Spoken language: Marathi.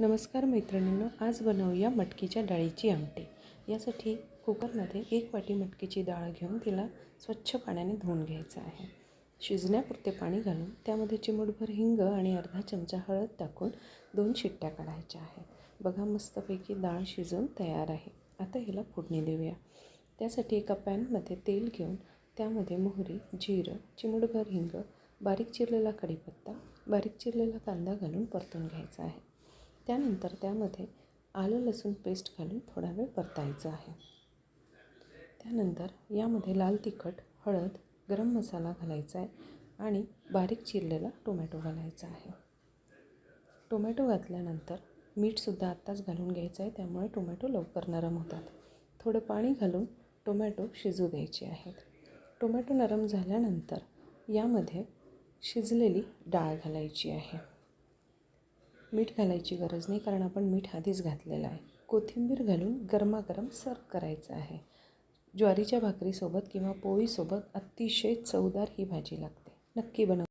नमस्कार मैत्रिणींनो आज बनवूया मटकीच्या डाळीची आमटी. यासाठी कुकरमध्ये एक वाटी मटकीची डाळ घेऊन तिला स्वच्छ पाण्याने धुवून घ्यायचं आहे. शिजण्यापुरते पाणी घालून त्यामध्ये चिमूटभर हिंग आणि अर्धा चमचा हळद टाकून दोन शिट्ट्या काढायच्या आहेत बघा मस्तपैकी डाळ शिजून तयार आहे. आता हिला फोडणी देऊया. त्यासाठी एका पॅनमध्ये तेल घेऊन त्यामध्ये मोहरी जिरं चिमूटभर हिंग बारीक चिरलेला कढीपत्ता बारीक चिरलेला कांदा घालून परतून घ्यायचा आहे. त्यानंतर त्यामध्ये आलं लसूण पेस्ट घालून थोडा वेळ परतायचं आहे. त्यानंतर यामध्ये लाल तिखट हळद गरम मसाला घालायचा आहे आणि बारीक चिरलेला टोमॅटो घालायचा आहे. टोमॅटो घातल्यानंतर मीठसुद्धा आत्ताच घालून घ्यायचं आहे त्यामुळे टोमॅटो लवकर नरम होतात. थोडं पाणी घालून टोमॅटो शिजू द्यायचे आहेत. टोमॅटो नरम झाल्यानंतर यामध्ये शिजलेली डाळ घालायची आहे. मीठ घालायची गरज नाही कारण आपण मीठ आधीच घातलेलं आहे. कोथिंबीर घालून गरमागरम सर्व करायचं आहे. ज्वारीच्या भाकरीसोबत किंवा पोळीसोबत अतिशय चवदार ही भाजी लागते. नक्की बनव.